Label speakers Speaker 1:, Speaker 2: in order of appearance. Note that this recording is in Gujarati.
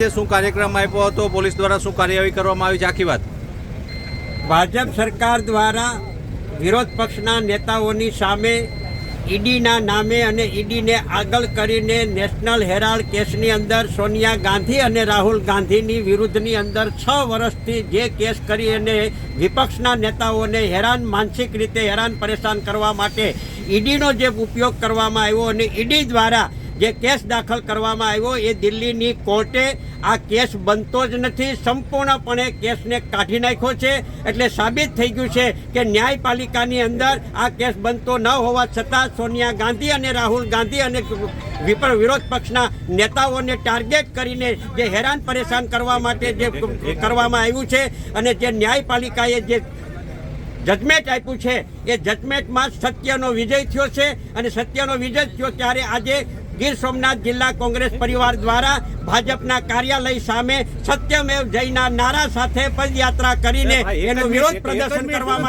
Speaker 1: શું કાર્યક્રમ આપ્યો હતો, પોલીસ દ્વારા શું કાર્યવાહી કરવામાં આવી છે, આખી વાત?
Speaker 2: ભાજપ સરકાર દ્વારા વિરોધ પક્ષના નેતાઓની સામે ઈડીના નામે અને ઈડીને આગળ કરીને નેશનલ હેરાલ્ડ કેસની અંદર સોનિયા ગાંધી અને રાહુલ ગાંધીની વિરુદ્ધની અંદર છ વર્ષથી જે કેસ કરી અને વિપક્ષના નેતાઓને હેરાન, માનસિક રીતે હેરાન પરેશાન કરવા માટે ઈડીનો જે ઉપયોગ કરવામાં આવ્યો અને ઈડી દ્વારા જે કેસ દાખલ કરવામાં આવ્યો એ દિલ્હીની કોર્ટે આ કેસ બનતો જ નથી. સંપૂર્ણપણે કેસને કાઢી નાખ્યો છે. એટલે સાબિત થઈ ગયું છે કે ન્યાયપાલિકાની અંદર આ કેસ બનતો ન હોવા છતાં સોનિયા ગાંધી અને રાહુલ ગાંધી અને વિપર વિરોધ પક્ષના નેતાઓને ટાર્ગેટ કરીને જે હેરાન પરેશાન કરવા માટે જે કરવામાં આવ્યું છે અને જે ન્યાયપાલિકાએ જે જજમેન્ટ આપ્યું છે, એ જજમેન્ટમાં સત્યનો વિજય થયો છે અને સત્યનો વિજય થયો ત્યારે આજે ગીર સોમનાથ જિલ્લા કોંગ્રેસ પરિવાર દ્વારા ભાજપના કાર્યાલય સામે સત્યમેવ જયના નારા સાથે પદયાત્રા કરીને એનો વિરોધ પ્રદર્શન કરવામાં